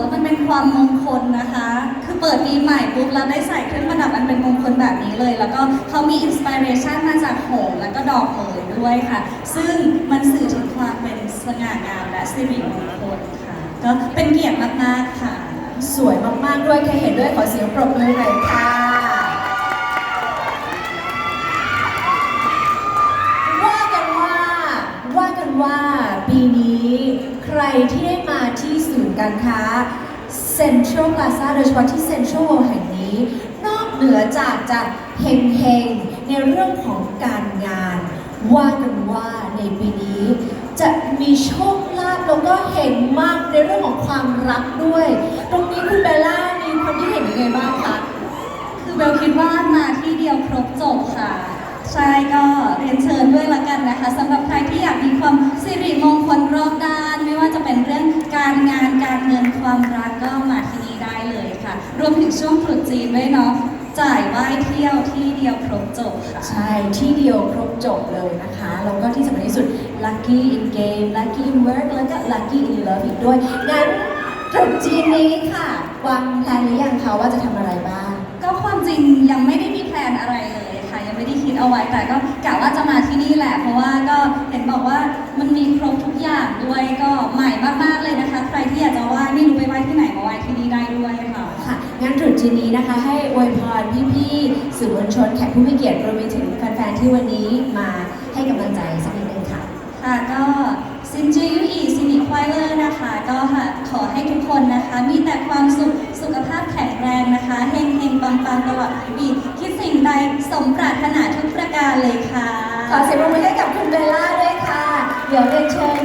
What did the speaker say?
ว่ามันเป็นความมงคลนะคะ คือเปิดปีใหม่ปุ๊บแล้วได้ใส่เครื่องประดับอันเป็นมงคลแบบนี้เลย แล้วก็เขามีอินสปิเรชันมาจากโหงแล้วก็ดอกเหมยด้วยค่ะ ซึ่งมันสื่อถึงความเป็นสง่างามและสิริมงคลค่ะ ก็เป็นเกียรติมากๆค่ะ สวยมากๆด้วยใครเห็นด้วยขอเสียงปรบมือหน่อยค่ะว่ากันว่าว่ากันว่าปีนี้ใครที่ได้มาที่ศูน การค้า Central Plaza โดยเฉพาะที่ Central World แห่งนี้ นอกเหนือจากจะเฮงๆ ในเรื่องของการงาน ว่ากันว่าในปีนี้ จะมีโชคลาภแล้วก็เห็นมากในเรื่องของความรักด้วย ตรงนี้คุณเบลล่ามีความคิดเห็นยังไงบ้างคะคือเบลคิดว่ามาที่เดียวครบ ความรักก็มาที่นี่ได้เลยค่ะ รวมถึงช่วงตรุษจีนด้วยเนาะจ่ายไหว้เที่ยวที่เดียวครบจบค่ะ ใช่ที่เดียวครบจบเลยนะคะ แล้วก็ที่สำคัญที่สุด lucky in game lucky in work แล้วก็ lucky in love อีกด้วยงั้นตรุษจีนนี้ค่ะวางแผนหรือยังคะว่าจะทำอะไรบ้าง ก็ความจริงยังไม่ได้มีแพลนอะไรเลยค่ะ ยังไม่ได้คิดเอาไว้แต่ก็กะว่าจะมาที่นี่แหละ เพราะว่าก็เห็นบอกว่ามันมีครบทุกอย่างด้วยก็ใหม่มากๆ งั้นตรุษจีนนี้นะคะให้อวยพรพี่ๆสื่อมวลชนแขกผู้มีเกียรติรวมไปถึงแฟนๆที่วันนี้มาให้กำลังใจสักนิดนึงค่ะ ค่ะก็ซินจืออีซินิควายเลอร์นะคะ ก็ขอให้ทุกคนนะคะ มีแต่ความสุขสุขภาพแข็งแรงนะคะเฮงเฮงปังปังตลอดทั้งปีคิดสิ่งใดสมปรารถนาทุกประการเลยค่ะ ขอเสียงปรบมือให้กับคุณเบลล่าด้วยค่ะ เดี๋ยวเรียนเชิญ